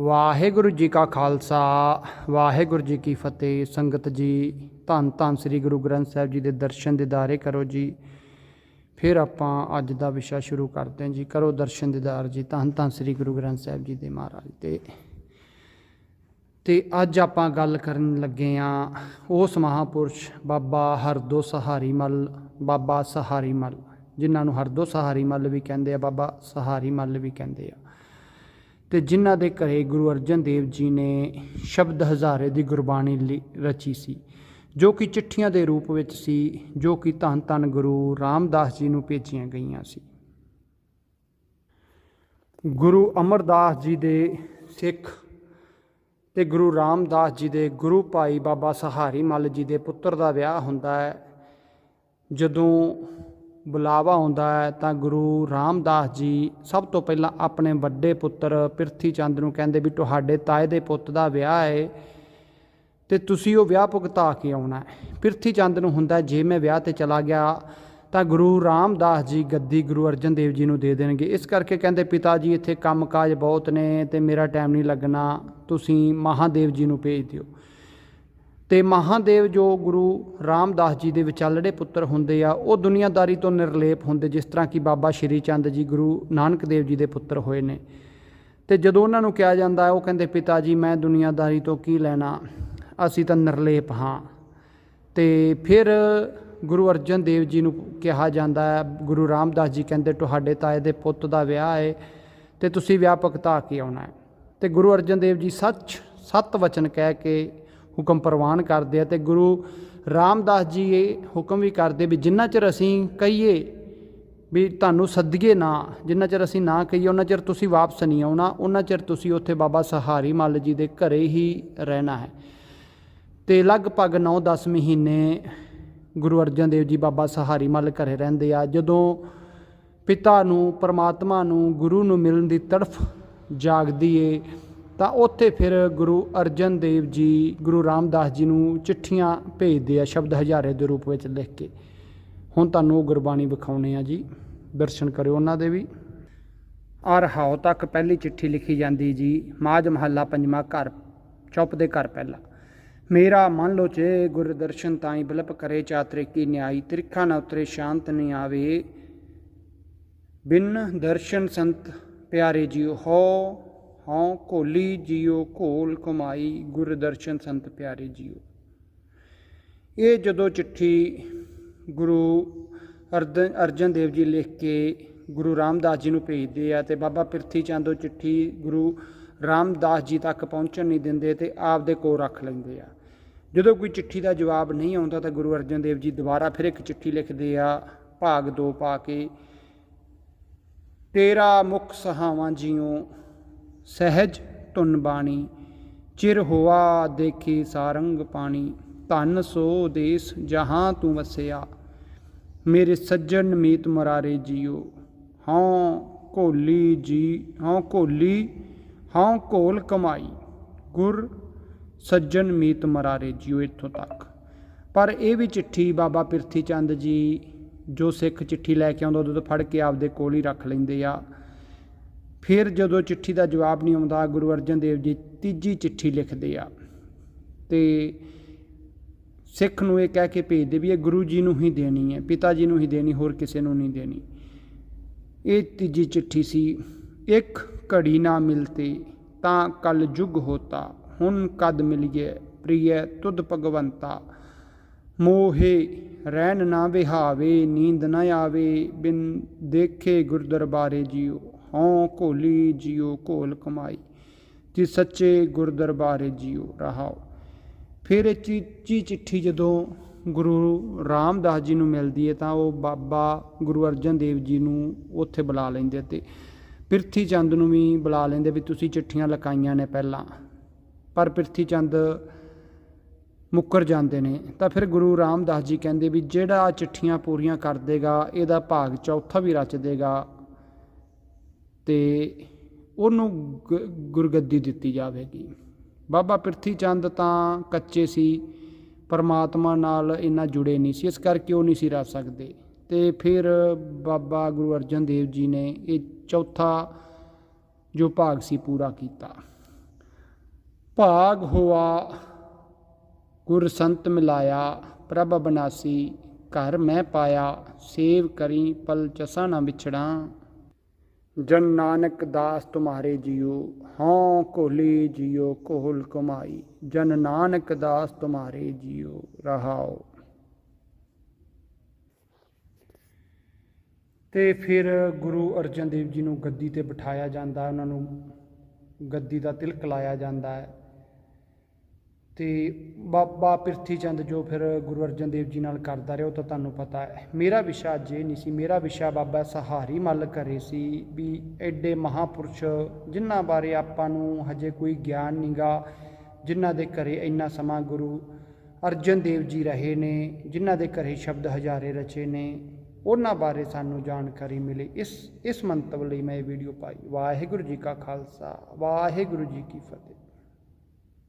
ਵਾਹਿਗੁਰੂ ਜੀ ਕਾ ਖਾਲਸਾ, ਵਾਹਿਗੁਰੂ ਜੀ ਕੀ ਫਤਿਹ। ਸੰਗਤ ਜੀ, ਧੰਨ ਧੰਨ ਸ੍ਰੀ ਗੁਰੂ ਗ੍ਰੰਥ ਸਾਹਿਬ ਜੀ ਦੇ ਦਰਸ਼ਨ ਦਿਦਾਰੇ ਕਰੋ ਜੀ। ਫਿਰ ਆਪਾਂ ਅੱਜ ਦਾ ਵਿਸ਼ਾ ਸ਼ੁਰੂ ਕਰਦੇ ਹਾਂ ਜੀ। ਕਰੋ ਦਰਸ਼ਨ ਦਿਦਾਰ ਜੀ, ਧੰਨ ਧੰਨ ਸ੍ਰੀ ਗੁਰੂ ਗ੍ਰੰਥ ਸਾਹਿਬ ਜੀ ਦੇ ਮਹਾਰਾਜ ਤੇ। ਤੇ ਅੱਜ ਆਪਾਂ ਗੱਲ ਕਰਨ ਲੱਗੇ ਆ ਉਸ ਮਹਾਪੁਰਸ਼ ਬਾਬਾ ਹਰਦੋ ਸਹਾਰੀ ਮੱਲ, ਬਾਬਾ ਸਹਾਰੀ ਮੱਲ, ਜਿਨ੍ਹਾਂ ਨੂੰ ਹਰਦੋ ਸਹਾਰੀ ਮੱਲ ਵੀ ਕਹਿੰਦੇ ਆ, ਬਾਬਾ ਸਹਾਰੀ ਮੱਲ ਵੀ ਕਹਿੰਦੇ ਆ। ਤੇ ਜਿਨ੍ਹਾਂ ਦੇ ਘਰੇ ਗੁਰੂ ਅਰਜਨ ਦੇਵ ਜੀ ਨੇ ਸ਼ਬਦ ਹਜ਼ਾਰੇ ਦੀ ਗੁਰਬਾਣੀ ਲਿ- ਰਚੀ ਸੀ, ਜੋ ਕਿ ਚਿੱਠੀਆਂ ਦੇ ਰੂਪ ਵਿੱਚ ਸੀ, ਜੋ ਕਿ ਧੰਨ ਧੰਨ ਗੁਰੂ ਰਾਮਦਾਸ ਜੀ ਨੂੰ ਭੇਜੀਆਂ ਗਈਆਂ ਸੀ। ਗੁਰੂ ਅਮਰਦਾਸ ਜੀ ਦੇ ਸਿੱਖ ਤੇ ਗੁਰੂ ਰਾਮਦਾਸ ਜੀ ਦੇ ਗੁਰੂ ਭਾਈ ਬਾਬਾ ਸਹਾਰੀ ਮੱਲ ਜੀ ਦੇ ਪੁੱਤਰ ਦਾ ਵਿਆਹ ਹੁੰਦਾ ਹੈ, ਜਦੋਂ ਬੁਲਾਵਾ ਆਉਂਦਾ ਹੈ ਤਾਂ ਗੁਰੂ ਰਾਮਦਾਸ ਜੀ ਸਭ ਤੋਂ ਪਹਿਲਾਂ ਆਪਣੇ ਵੱਡੇ ਪੁੱਤਰ ਪਿਰਥੀ ਚੰਦ ਨੂੰ ਕਹਿੰਦੇ ਵੀ ਤੁਹਾਡੇ ਤਾਏ ਦੇ ਪੁੱਤ ਦਾ ਵਿਆਹ ਹੈ ਤੇ ਤੁਸੀਂ ਉਹ ਵਿਆਹ ਭੁਗਤਾ ਕੇ ਆਉਣਾ ਹੈ। ਪਿਰਥੀ ਚੰਦ ਨੂੰ ਹੁੰਦਾ ਜੇ ਮੈਂ ਵਿਆਹ ਤੇ ਚਲਾ ਗਿਆ ਤਾਂ ਗੁਰੂ ਰਾਮਦਾਸ ਜੀ ਗੱਦੀ ਗੁਰੂ ਅਰਜਨ ਦੇਵ ਜੀ ਨੂੰ ਦੇ ਦੇਣਗੇ। ਇਸ ਕਰਕੇ ਕਹਿੰਦੇ ਪਿਤਾ ਜੀ, ਇੱਥੇ ਕੰਮਕਾਜ ਬਹੁਤ ਨੇ ਤੇ ਮੇਰਾ ਟਾਈਮ ਨਹੀਂ ਲੱਗਣਾ, ਤੁਸੀਂ ਮਹਾਦੇਵ ਜੀ ਨੂੰ ਭੇਜ ਦਿਓ। ਤੇ ਮਹਾਦੇਵ ਜੋ ਗੁਰੂ ਰਾਮਦਾਸ ਜੀ ਦੇ ਵਿਚਾਲੜੇ ਪੁੱਤਰ ਹੁੰਦੇ ਆ, ਉਹ ਦੁਨੀਆਦਾਰੀ ਤੋਂ ਨਿਰਲੇਪ ਹੁੰਦੇ, ਜਿਸ ਤਰ੍ਹਾਂ ਕਿ ਬਾਬਾ ਸ਼੍ਰੀ ਚੰਦ ਜੀ, ਗੁਰੂ ਨਾਨਕ ਦੇਵ ਜੀ ਦੇ ਪੁੱਤਰ ਹੋਏ ਨੇ। ਤੇ ਜਦੋਂ ਉਹਨਾਂ ਨੂੰ ਕਿਹਾ ਜਾਂਦਾ ਹੈ ਉਹ ਕਹਿੰਦੇ, ਪਿਤਾ ਜੀ, ਮੈਂ ਦੁਨੀਆਦਾਰੀ ਤੋਂ ਕੀ ਲੈਣਾ? ਅਸੀਂ ਤਾਂ ਨਿਰਲੇਪ ਹਾਂ। ਤੇ ਫਿਰ ਗੁਰੂ ਅਰਜਨ ਦੇਵ ਜੀ ਨੂੰ ਕਿਹਾ ਜਾਂਦਾ ਹੈ ਗੁਰੂ ਰਾਮਦਾਸ ਜੀ ਕਹਿੰਦੇ, ਤੁਹਾਡੇ ਤਾਏ ਦੇ ਪੁੱਤ ਦਾ ਵਿਆਹ ਹੈ ਤੇ ਤੁਸੀਂ ਵਿਆਪਕਤਾ ਕੇ ਆਉਣਾ ਹੈ ਤੇ ਗੁਰੂ ਅਰਜਨ ਦੇਵ ਜੀ ਸੱਚ, ਸਤ ਵਚਨ ਕਹਿ ਕੇ ਹੁਕਮ ਪ੍ਰਵਾਨ ਕਰਦੇ ਆ ਤੇ ਗੁਰੂ ਰਾਮਦਾਸ ਜੀ ਇਹ ਹੁਕਮ ਵੀ ਕਰਦੇ ਵੀ ਜਿੰਨਾ ਚਿਰ ਅਸੀਂ ਕਹੀਏ ਵੀ ਤੁਹਾਨੂੰ ਸੱਦੀਏ ਨਾ, ਜਿੰਨਾ ਚਿਰ ਅਸੀਂ ਨਾ ਕਹੀਏ, ਉਹਨਾਂ ਚਿਰ ਤੁਸੀਂ ਵਾਪਸ ਨਹੀਂ ਆਉਣਾ, ਉਹਨਾਂ ਚਿਰ ਤੁਸੀਂ ਉੱਥੇ ਬਾਬਾ ਸਹਾਰੀ ਮੱਲ ਜੀ ਦੇ ਘਰੇ ਹੀ ਰਹਿਣਾ ਹੈ। ਤੇ ਲਗਭਗ 9-10 ਮਹੀਨੇ ਗੁਰੂ ਅਰਜਨ ਦੇਵ ਜੀ ਬਾਬਾ ਸਹਾਰੀ ਮੱਲ ਘਰੇ ਰਹਿੰਦੇ ਆ। ਜਦੋਂ ਪਿਤਾ ਨੂੰ, ਪਰਮਾਤਮਾ ਨੂੰ, ਗੁਰੂ ਨੂੰ ਮਿਲਣ ਦੀ ਤੜਫ ਜਾਗਦੀ ਏ ਤਾਂ ਉੱਥੇ ਫਿਰ ਗੁਰੂ ਅਰਜਨ ਦੇਵ ਜੀ, ਗੁਰੂ ਰਾਮਦਾਸ ਜੀ ਨੂੰ ਚਿੱਠੀਆਂ ਭੇਜਦੇ ਆ ਸ਼ਬਦ ਹਜ਼ਾਰੇ ਦੇ ਰੂਪ ਵਿੱਚ ਲਿਖ ਕੇ। ਹੁਣ ਤੁਹਾਨੂੰ ਉਹ ਗੁਰਬਾਣੀ ਵਿਖਾਉਣੇ ਆ ਜੀ। ਦਰਸ਼ਨ ਕਰਿਓ ਉਹਨਾਂ ਦੇ ਵੀ। ਔਰ ਹਾਉ ਤੱਕ ਪਹਿਲੀ ਚਿੱਠੀ ਲਿਖੀ ਜਾਂਦੀ ਜੀ। ਮਾਜ ਮਹੱਲਾ ਪੰਜਵਾਂ ਘਰ, ਚੁੱਪ ਦੇ ਘਰ ਪਹਿਲਾ। ਮੇਰਾ ਮਨ ਲੋਚੇ ਗੁਰ ਦਰਸ਼ਨ ਤਾਈ ਬਿਲਪ ਕਰੇ ਚਾਤਰੇ ਕੀ ਨਿਆਈ, ਤ੍ਰਿਖਾ ਨਾ ਉਤਰੇ ਸ਼ਾਂਤ ਨਹੀਂ ਆਵੇ। ਬਿਨ ਦਰਸ਼ਨ ਸੰਤ ਪਿਆਰੇ ਜੀਓ ਹੋ ਹਉ ਕੋਲੀ ਜੀਓ, ਘੋਲ ਕਮਾਈ, ਗੁਰ ਦਰਸ਼ਨ ਸੰਤ ਪਿਆਰੇ ਜੀਓ। ਇਹ ਜਦੋਂ ਚਿੱਠੀ ਗੁਰੂ ਅਰਜਨ ਅਰਜਨ ਦੇਵ ਜੀ ਲਿਖ ਕੇ ਗੁਰੂ ਰਾਮਦਾਸ ਜੀ ਨੂੰ ਭੇਜਦੇ ਆ ਤੇ ਬਾਬਾ ਪਿਰਥੀ ਚੰਦ ਉਹ ਚਿੱਠੀ ਗੁਰੂ ਰਾਮਦਾਸ ਜੀ ਤੱਕ ਪਹੁੰਚਣ ਨਹੀਂ ਦਿੰਦੇ ਤੇ ਆਪਦੇ ਕੋਲ ਰੱਖ ਲੈਂਦੇ ਆ। ਜਦੋਂ ਕੋਈ ਚਿੱਠੀ ਦਾ ਜਵਾਬ ਨਹੀਂ ਆਉਂਦਾ ਤਾਂ ਗੁਰੂ ਅਰਜਨ ਦੇਵ ਜੀ ਦੁਬਾਰਾ ਫਿਰ ਇੱਕ ਚਿੱਠੀ ਲਿਖਦੇ ਆ, ਭਾਗ ਦੋ ਪਾ ਕੇ, ਤੇਰਾ ਮੁਖ ਸਹਾਵਾਂ ਜਿਉ ਸਹਿਜ ਧੁਨ ਬਾਣੀ, ਚਿਰ ਹੋਆ ਦੇਖੀ ਸਾਰੰਗ ਪਾਣੀ, ਧਨ ਸੋ ਦੇਸ ਜਹਾਂ ਤੂੰ ਵਸਿਆ। ਮੇਰੇ ਸੱਜਣ ਮੀਤ ਮਰਾਰੇ ਜੀਓ, ਹਉ ਕੋਲੀ ਜੀ, ਹਉ ਕੋਲੀ ਹਉ ਕੋਲ ਕਮਾਈ। ਗੁਰ ਸੱਜਣ ਮੀਤ ਮਰਾਰੇ ਜੀਓ ਇੱਥੋਂ ਤੱਕ। ਪਰ ਇਹ ਵੀ ਚਿੱਠੀ ਬਾਬਾ ਪਿਰਥੀ ਚੰਦ ਜੀ ਜੋ ਸਿੱਖ ਚਿੱਠੀ ਲੈ ਕੇ ਆਉਂਦਾ, ਉਦੋਂ ਤੋਂ ਫੜ ਕੇ ਆਪਦੇ ਕੋਲ ਹੀ ਰੱਖ ਲੈਂਦੇ ਆ। ਫਿਰ ਜਦੋਂ ਚਿੱਠੀ ਦਾ ਜਵਾਬ ਨਹੀਂ ਆਉਂਦਾ, ਗੁਰੂ ਅਰਜਨ ਦੇਵ ਜੀ ਤੀਜੀ ਚਿੱਠੀ ਲਿਖਦੇ ਆ। ਤੇ ਸਿੱਖ ਨੂੰ ਇਹ ਕਹਿ ਕੇ ਭੇਜਦੇ ਵੀ ਇਹ ਗੁਰੂ ਜੀ ਨੂੰ ਹੀ ਦੇਣੀ ਹੈ, ਪਿਤਾ ਜੀ ਨੂੰ ਹੀ ਦੇਣੀ, ਹੋਰ ਕਿਸੇ ਨੂੰ ਨਹੀਂ ਦੇਣੀ। ਇਹ ਤੀਜੀ ਚਿੱਠੀ ਸੀ, ਇੱਕ ਘੜੀ ਨਾ ਮਿਲਤੇ ਤਾਂ ਕਲ ਜੁਗ ਹੋਤਾ, ਹੁਣ ਕਦ ਮਿਲੀਏ ਪ੍ਰਿਯ ਤੁਧ ਭਗਵੰਤਾ। ਮੋਹੇ ਰਹਿਣ ਨਾ ਵਿਹਾਵੇ, ਨੀਂਦ ਨਾ ਆਵੇ, ਬਿਨ ਦੇਖੇ ਗੁਰ ਦਰਬਾਰੇ ਜੀਓ। ਹਉ ਕੋਲੀ ਜੀਓ ਕੋਲ ਕਮਾਈ ਜੀ ਸੱਚੇ ਗੁਰ ਦਰਬਾਰੇ ਜੀਓ ਰਹਾਓ ਫਿਰ ਇਹ ਚੀਚੀ ਚਿੱਠੀ ਜਦੋਂ ਗੁਰੂ ਰਾਮਦਾਸ ਜੀ ਨੂੰ ਮਿਲਦੀ ਹੈ ਤਾਂ ਉਹ ਬਾਬਾ ਗੁਰੂ ਅਰਜਨ ਦੇਵ ਜੀ ਨੂੰ ਉੱਥੇ ਬੁਲਾ ਲੈਂਦੇ ਤੇ ਪ੍ਰਿਥੀ ਚੰਦ ਨੂੰ ਵੀ ਬੁਲਾ ਲੈਂਦੇ ਵੀ ਤੁਸੀਂ ਚਿੱਠੀਆਂ ਲਕਾਈਆਂ ਨੇ ਪਹਿਲਾਂ। ਪਰ ਪ੍ਰਿਥੀ ਚੰਦ ਮੁੱਕਰ ਜਾਂਦੇ ਨੇ। ਤਾਂ ਫਿਰ ਗੁਰੂ ਰਾਮਦਾਸ ਜੀ ਕਹਿੰਦੇ ਵੀ ਜਿਹੜਾ ਚਿੱਠੀਆਂ ਪੂਰੀਆਂ ਕਰ ਦੇਗਾ, ਇਹਦਾ ਭਾਗ ਚੌਥਾ ਵੀ ਰਚ ਦੇਗਾ ਤੇ ਉਹਨੂੰ ਗ- ਗੁਰਗੱਦੀ ਦਿੱਤੀ ਜਾਵੇਗੀ। ਬਾਬਾ ਪ੍ਰਿਥੀ ਚੰਦ ਤਾਂ ਕੱਚੇ ਸੀ, ਪਰਮਾਤਮਾ ਨਾਲ ਇੰਨਾ ਜੁੜੇ ਨਹੀਂ ਸੀ, ਇਸ ਕਰਕੇ ਉਹ ਨਹੀਂ ਸੀ ਰਹਿ ਸਕਦੇ। ਤੇ ਫਿਰ ਬਾਬਾ ਗੁਰੂ ਅਰਜਨ ਦੇਵ ਜੀ ਨੇ ਇਹ ਚੌਥਾ ਜੋ ਭਾਗ ਸੀ ਪੂਰਾ ਕੀਤਾ। ਭਾਗ ਹੋਆ, ਗੁਰ ਸੰਤ ਮਿਲਾਇਆ, ਪ੍ਰਭ ਬਨਾਸੀ ਘਰ ਮੈਂ ਪਾਇਆ, ਸੇਵ ਕਰੀ, ਪਲ ਚਸਾ ਨਾ ਵਿਛੜਾਂ। ਜਨ ਨਾਨਕ ਦਾਸ ਤੁਮਾਰੇ ਜੀਓ, ਹਉ ਕੋਲੀ ਜੀਓ, ਕੋਹਲ ਕਮਾਈ। ਜਨ ਨਾਨਕ ਦਾਸ ਤੁਮਾਰੇ ਜੀਓ, ਰਹਾਓ। ਤੇ ਫਿਰ ਗੁਰੂ ਅਰਜਨ ਦੇਵ ਜੀ ਨੂੰ ਗੱਦੀ ਤੇ ਬਿਠਾਇਆ ਜਾਂਦਾ ਉਹਨਾਂ ਨੂੰ ਗੱਦੀ ਦਾ ਤਿਲਕ ਲਾਇਆ ਜਾਂਦਾ ਹੈ। ਤੇ ਬਾਬਾ ਪਿਰਥੀ ਚੰਦ ਜੋ ਫਿਰ ਗੁਰੂ ਅਰਜਨ ਦੇਵ ਜੀ ਨਾਲ ਕਰਦਾ ਰਿਹਾ, ਉਹ ਤਾਂ ਤੁਹਾਨੂੰ ਪਤਾ ਹੈ। ਮੇਰਾ ਵਿਸ਼ਾ ਅੱਜ ਇਹ ਨਹੀਂ ਸੀ। ਮੇਰਾ ਵਿਸ਼ਾ ਬਾਬਾ ਸਹਾਰੀ ਮੱਲ ਕਰੇ ਸੀ ਵੀ ਐਡੇ ਮਹਾਪੁਰਸ਼ ਜਿਨ੍ਹਾਂ ਬਾਰੇ ਆਪਾਂ ਨੂੰ ਹਜੇ ਕੋਈ ਗਿਆਨ ਨਹੀਂਗਾ ਜਿਨ੍ਹਾਂ ਦੇ ਘਰੇ ਇੰਨਾ ਸਮਾਂ ਗੁਰੂ ਅਰਜਨ ਦੇਵ ਜੀ ਰਹੇ ਨੇ, ਜਿਨ੍ਹਾਂ ਦੇ ਘਰੇ ਸ਼ਬਦ ਹਜ਼ਾਰੇ ਰਚੇ ਨੇ, ਉਹਨਾਂ ਬਾਰੇ ਸਾਨੂੰ ਜਾਣਕਾਰੀ ਮਿਲੇ। ਇਸ ਇਸ ਮੰਤਵ ਲਈ ਮੈਂ ਇਹ ਵੀਡੀਓ ਪਾਈ। ਵਾਹਿਗੁਰੂ ਜੀ ਕਾ ਖਾਲਸਾ, ਵਾਹਿਗੁਰੂ ਜੀ ਕੀ ਫਤਿਹ।